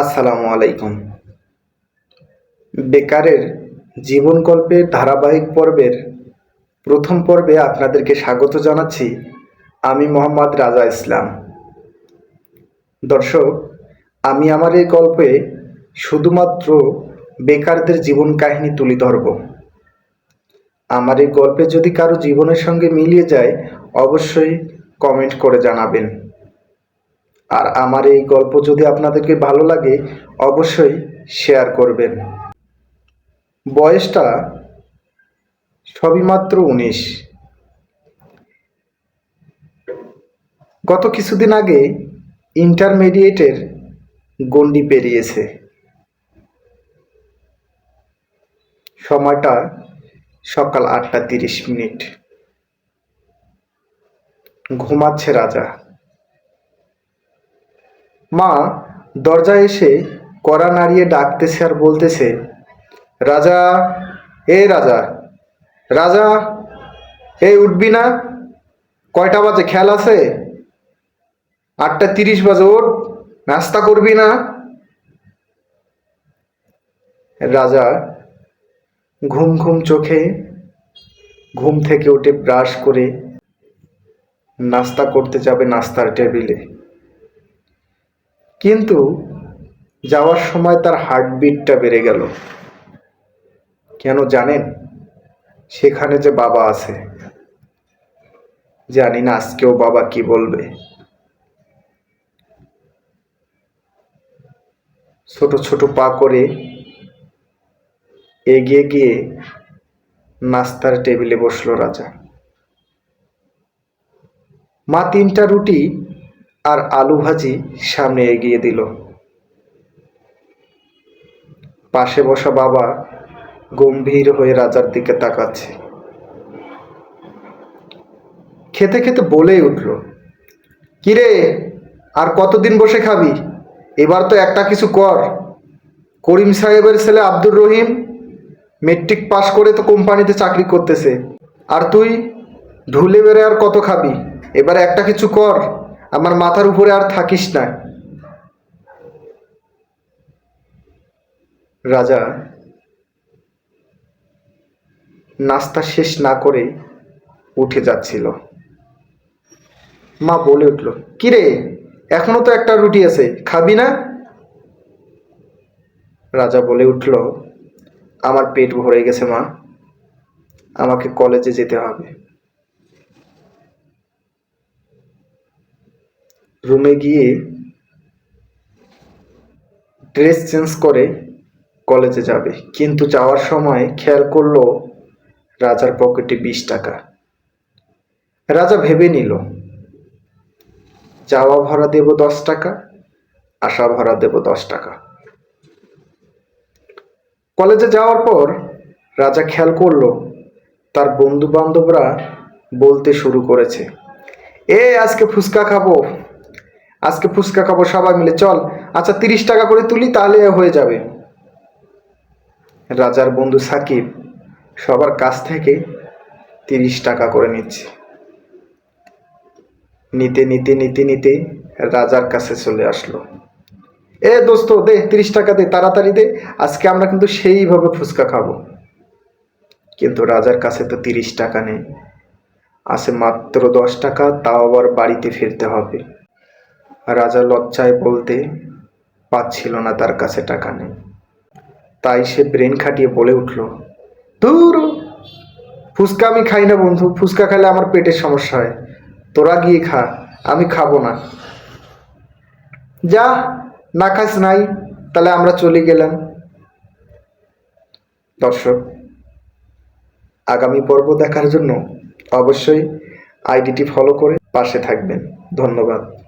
আসসালামু আলাইকুম। বেকারের জীবন গল্পের ধারাবাহিক পর্বের প্রথম পর্বে আপনাদেরকে স্বাগত জানাচ্ছি আমি মোহাম্মদ রাজা ইসলাম। দর্শক, আমি আমার এই গল্পে শুধুমাত্র বেকারদের জীবন কাহিনী তুলে ধরব। আমার এই গল্পে যদি কারও জীবনের সঙ্গে মিলিয়ে যায়, অবশ্যই কমেন্ট করে জানাবেন। আর আমার এই গল্প যদি আপনাদেরকে ভালো লাগে, অবশ্যই শেয়ার করবেন। বয়সটা সবেমাত্র উনিশ। গত কিছুদিন আগে ইন্টারমিডিয়েটের গণ্ডি পেরিয়েছে। সময়টা সকাল আটটা তিরিশ মিনিট। ঘুমাচ্ছে রাজা। মা, দরজায় এসে কড়া নাড়িয়ে ডাকতেছে আর বলতেছে, রাজা, এ রাজা রাজা, এ উঠবি না? কয়টা বাজে খেয়াল আছে? আটটা তিরিশ বাজে, ওঠ, নাস্তা করবি না? রাজা ঘুম ঘুম চোখে ঘুম থেকে উঠে ব্রাশ করে নাস্তা করতে যাবে নাস্তার টেবিলে। কিন্তু যাওয়ার সময় তার হার্টবিটটা বেড়ে গেল। কেন জানেন? সেখানে যে বাবা আছে। জানি না আজকেও বাবা কি বলবে। ছোট ছোট পা করে এগিয়ে গিয়ে নাস্তার টেবিলে বসল রাজা। মা তিনটা রুটি আর আলু ভাজি সামনে এগিয়ে দিল। পাশে বসা বাবা গম্ভীর হয়ে রাজার দিকে তাকাচ্ছে। খেতে খেতে বলেই উঠল, কিরে, আর কতদিন বসে খাবি? এবার তো একটা কিছু কর। করিম সাহেবের ছেলে আব্দুর রহিম মেট্রিক পাশ করে তো কোম্পানিতে চাকরি করতেছে। আর তুই ঢুলে বেড়ে আর কত খাবি? এবার একটা কিছু কর। আমার মাথার উপরে আর থাকিস না। রাজা, নাস্তা শেষ না করে উঠে যাচ্ছিল। মা বলে উঠল কিরে এখনও তো একটা রুটি আছে, খাবি না? রাজা বলে উঠল, আমার পেট ভরে গেছে মা, আমাকে কলেজে যেতে হবে। রুমে গিয়ে ড্রেস চেঞ্জ করে কলেজে যাবে। কিন্তু যাওয়ার সময় খেয়াল করল রাজার পকেটে বিশ টাকা। রাজা ভেবে নিল, যাওয়া ভাড়া দেব দশ টাকা, আসা ভাড়া দেব দশ টাকা। কলেজে যাওয়ার পর রাজা খেয়াল করল, তার বন্ধু বান্ধবরা বলতে শুরু করেছে এ আজকে ফুচকা খাব। আজকে ফুচকা খাব, সবাই মিলে, চল। আচ্ছা তিরিশ টাকা করে তুলি, তাহলে হয়ে যাবে। রাজার বন্ধু সাকিব সবার কাছ থেকে তিরিশ টাকা করে নিচ্ছে। নিতে নিতে নিতে নিতে রাজার কাছে চলে আসলো। এ দোস্ত, দে, তিরিশ টাকা দে, তাড়াতাড়ি দে, আজকে আমরা কিন্তু সেইভাবে ফুচকা খাব। কিন্তু রাজার কাছে তো তিরিশ টাকা নেই। আছে মাত্র দশ টাকা, তাও আবার বাড়িতে ফিরতে হবে। রাজা লজ্জায় বলতে পাচ্ছিল না তার কাছে টাকা নেই। তাই সে ব্রেন খাটিয়ে বলে উঠল দূর ফুচকা আমি খাই না বন্ধু, ফুচকা খেলে আমার পেটের সমস্যা হয়। তোরা গিয়ে খা, আমি খাব না। যা, না খাস নাই, তাহলে আমরা চলে গেলাম। দর্শক, আগামী পর্ব দেখার জন্য অবশ্যই আইডিটি ফলো করে পাশে থাকবেন। ধন্যবাদ।